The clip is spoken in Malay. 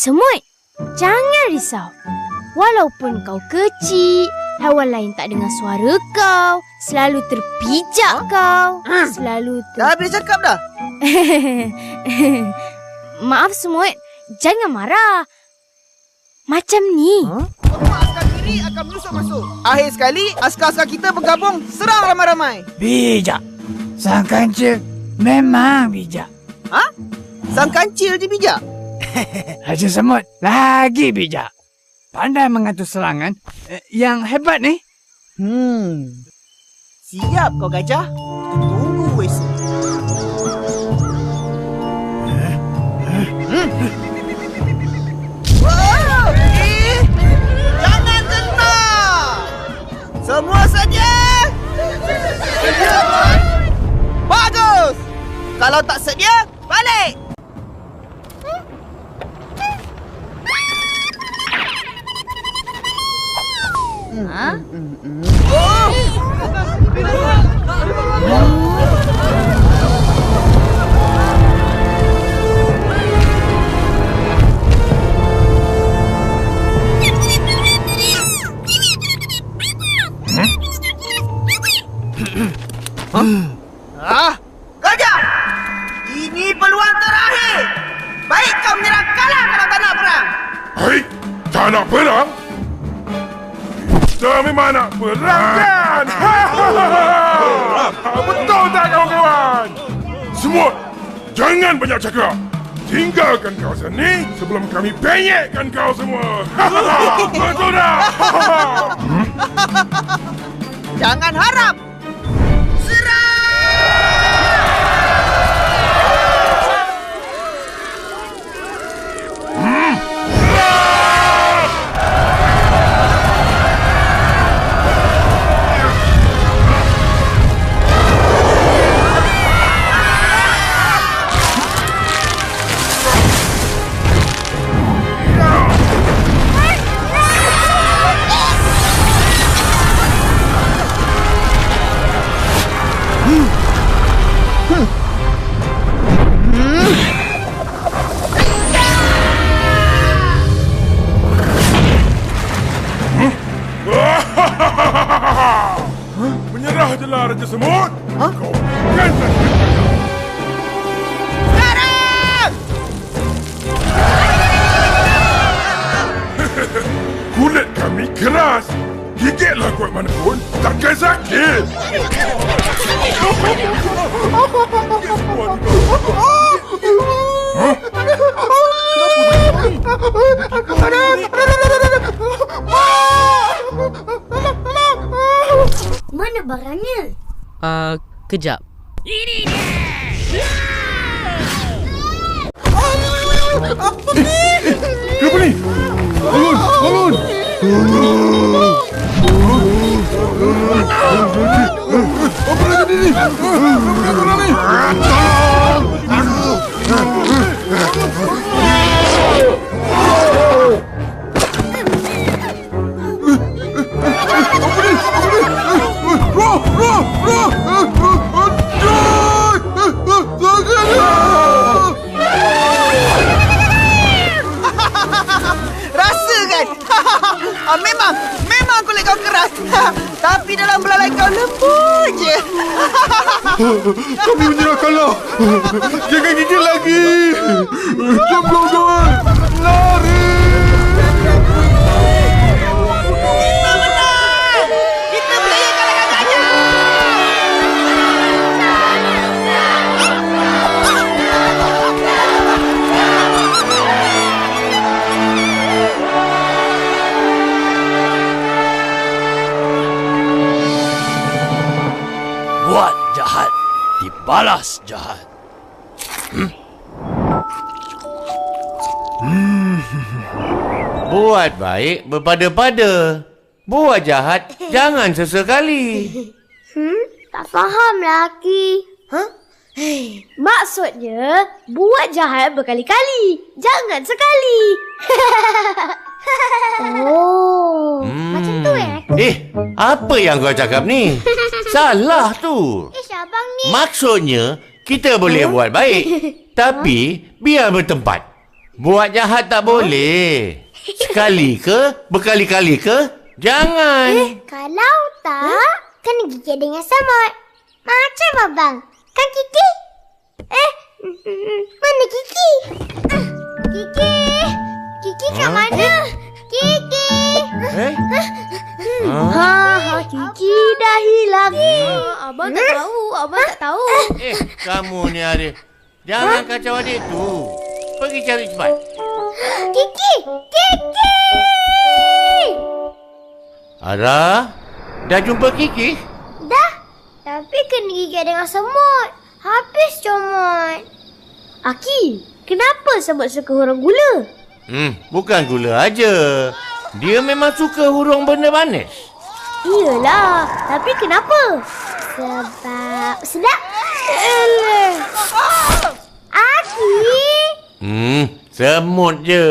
Semut, jangan risau. Walaupun kau kecil, hewan lain tak dengar suara kau, selalu terpijak kau, selalu ter... Dah habis cakap dah? Maaf semut, jangan marah. Macam ni. Ha? Semua askar kiri akan menyusup masuk. Akhir sekali, askar-askar kita bergabung serang ramai-ramai. Bijak. Sang kancil memang bijak. Ha? Sang kancil je bijak. Haji Semut lagi bijak. Pandai mengatur serangan eh, yang hebat ni. Hmm. Siap kau gajah. Tunggu esok. Wow! Eh, Jangan gentar! Semua saja! Bagus! Kalau tak sedia, balik! Tak nak perang? Kita memang nak perang kan? Betul tak kawan-kawan? Semua, jangan banyak cakap. Tinggalkan kawasan ni sebelum kami penyekkan kau semua. Betul tak? Jangan harap! Menyerah je lah Raja Semut. Kau kan tak Sekarang! Kulit kami keras. Gigitlah kuat mana pun, takkan sakit. Mana Uh, kejap. Kenapa ni? Bangun! Bangun! Apa lagi ni? Apa lagi ni? Ah, memang, memang kulit kau keras. Tapi dalam belalai kau lembut je. Kami menyerahkanlah. Jangan gigit lagi. Buat jahat, dibalas jahat. Buat baik berpada-pada. Buat jahat jangan sesekali. Tak faham lagi. Huh? Hey, maksudnya buat jahat berkali-kali. Jangan sekali. oh, Hmm. macam tu eh? Eh, apa yang kau cakap ni? Salah tu. Eh, abang ni. Maksudnya kita boleh buat baik. Tapi biar bertempat. Buat jahat tak boleh. Sekali ke? Berkali-kali ke? Jangan. Kalau tak, kena gigit dengan semut. Macam abang. Kan Kiki? Eh, mana Kiki? Ah, Kiki! Kiki kat Huh? mana? Kiki! Eh? Ha, ha, Kiki dah hilang. abang tak tahu, abang tak tahu. Eh, kamu ni Arif. Jangan kacau adik tu. Pergi cari cepat. Kiki! Kiki! Ara, dah jumpa Kiki? Dah. Tapi kena gigit dengan semut. Habis comot. Aki, kenapa semut suka hurung gula? Hmm, bukan gula aja. Dia memang suka hurung benda manis. Iyalah, tapi kenapa? Sebab sedap. Aki! Hmm, semut je.